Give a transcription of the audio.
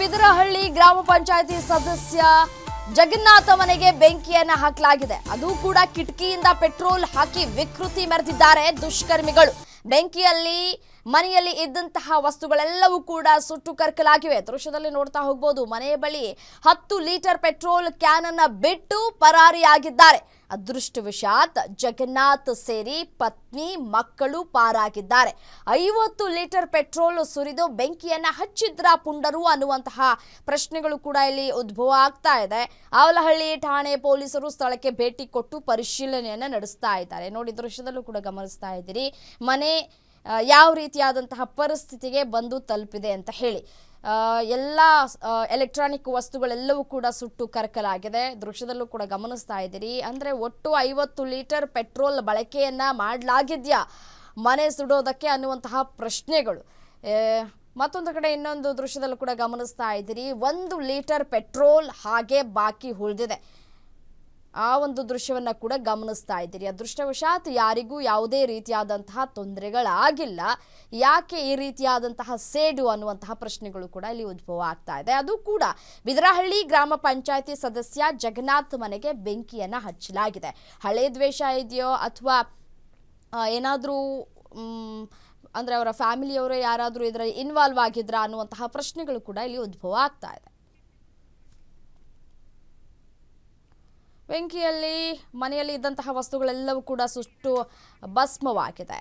ಬಿದರಹಳ್ಳಿ ಗ್ರಾಮ ಪಂಚಾಯತಿ ಸದಸ್ಯ ಜಗನ್ನಾಥ ಮನೆಗೆ ಬೆಂಕಿಯನ್ನ ಹಾಕಲಾಗಿದೆ. ಅದು ಕೂಡ ಕಿಟಕಿಯಿಂದ ಪೆಟ್ರೋಲ್ ಹಾಕಿ ವಿಕೃತಿ ಮೆರೆದಿದ್ದಾರೆ ದುಷ್ಕರ್ಮಿಗಳು. ಬೆಂಕಿಯಲ್ಲಿ, ಮನೆಯಲ್ಲಿ ಇದ್ದಂತಹ ವಸ್ತುಗಳೆಲ್ಲವೂ ಕೂಡ ಸುಟ್ಟು ಕರ್ಕಲಾಗಿವೆ. ದೃಶ್ಯದಲ್ಲಿ ನೋಡ್ತಾ ಹೋಗ್ಬೋದು ಮನೆಯ ಬಳಿ ಹತ್ತು ಲೀಟರ್ ಪೆಟ್ರೋಲ್ ಕ್ಯಾನ್ ಅನ್ನ ಬಿಟ್ಟು ಪರಾರಿಯಾಗಿದ್ದಾರೆ. ಅದೃಷ್ಟವಶಾತ್ ಜಗನ್ನಾಥ್ ಸೇರಿ ಪತ್ನಿ, ಮಕ್ಕಳು ಪಾರಾಗಿದ್ದಾರೆ. ಐವತ್ತು ಲೀಟರ್ ಪೆಟ್ರೋಲ್ ಸುರಿದು ಬೆಂಕಿಯನ್ನ ಹಚ್ಚಿದ್ರ ಪುಂಡರು ಅನ್ನುವಂತಹ ಪ್ರಶ್ನೆಗಳು ಕೂಡ ಇಲ್ಲಿ ಉದ್ಭವ ಆಗ್ತಾ ಇದೆ. ಅವಲಹಳ್ಳಿ ಠಾಣೆ ಪೊಲೀಸರು ಸ್ಥಳಕ್ಕೆ ಭೇಟಿ ಕೊಟ್ಟು ಪರಿಶೀಲನೆಯನ್ನ ನಡೆಸ್ತಾ ಇದ್ದಾರೆ. ನೋಡಿ ದೃಶ್ಯದಲ್ಲೂ ಕೂಡ ಗಮನಿಸ್ತಾ ಇದ್ದೀರಿ. ಮನೆ ಯಾವ ರೀತಿಯಾದಂತಹ ಪರಿಸ್ಥಿತಿಗೆ ಬಂದು ತಲುಪಿದೆ ಅಂತ ಹೇಳಿ. ಎಲ್ಲ ಎಲೆಕ್ಟ್ರಾನಿಕ್ ವಸ್ತುಗಳೆಲ್ಲವೂ ಕೂಡ ಸುಟ್ಟು ಕರಕಲಾಗಿದೆ. ದೃಶ್ಯದಲ್ಲೂ ಕೂಡ ಗಮನಿಸ್ತಾ ಇದ್ದೀರಿ. ಅಂದರೆ ಒಟ್ಟು ಐವತ್ತು ಲೀಟರ್ ಪೆಟ್ರೋಲ್ ಬಳಕೆಯನ್ನು ಮಾಡಲಾಗಿದೆಯಾ? ಮನೆ ಸುಡೋದಕ್ಕೆ ಅನ್ನುವಂತಹ ಪ್ರಶ್ನೆಗಳು. ಮತ್ತೊಂದು ಕಡೆ ಇನ್ನೊಂದು ದೃಶ್ಯದಲ್ಲೂ ಕೂಡ ಗಮನಿಸ್ತಾ ಇದ್ದೀರಿ. ಒಂದು ಲೀಟರ್ ಪೆಟ್ರೋಲ್ ಹಾಗೆ ಬಾಕಿ ಉಳಿದಿದೆ. ಆ ಒಂದು ದೃಶ್ಯವನ್ನ ಕೂಡ ಗಮನಿಸ್ತಾ ಇದ್ದೀರಿ. ಅದೃಷ್ಟವಶಾತ್ ಯಾರಿಗೂ ಯಾವುದೇ ರೀತಿಯಾದಂತಹ ತೊಂದರೆಗಳಾಗಿಲ್ಲ. ಯಾಕೆ ಈ ರೀತಿಯಾದಂತಹ ಸೇಡು ಅನ್ನುವಂತಹ ಪ್ರಶ್ನೆಗಳು ಕೂಡ ಇಲ್ಲಿ ಉದ್ಭವ ಆಗ್ತಾ ಇದೆ. ಅದು ಕೂಡ ಬಿದರಹಳ್ಳಿ ಗ್ರಾಮ ಪಂಚಾಯತಿ ಸದಸ್ಯ ಜಗನ್ನಾಥ್ ಮನೆಗೆ ಬೆಂಕಿಯನ್ನ ಹಚ್ಚಲಾಗಿದೆ. ಹಳೆ ದ್ವೇಷ ಇದೆಯೋ ಅಥವಾ ಏನಾದರೂ ಅಂದರೆ ಅವರ ಫ್ಯಾಮಿಲಿಯವರು ಯಾರಾದರೂ ಇದರಲ್ಲಿ ಇನ್ವಾಲ್ವ್ ಆಗಿದ್ರಾ ಅನ್ನುವಂತಹ ಪ್ರಶ್ನೆಗಳು ಕೂಡ ಇಲ್ಲಿ ಉದ್ಭವ ಆಗ್ತಾ ಇದೆ. ಬೆಂಕಿಯಲ್ಲಿ ಮನೆಯಲ್ಲಿ ಇದ್ದಂತಹ ವಸ್ತುಗಳೆಲ್ಲವೂ ಕೂಡ ಸುಷ್ಟು ಭಸ್ಮವಾಗಿದೆ.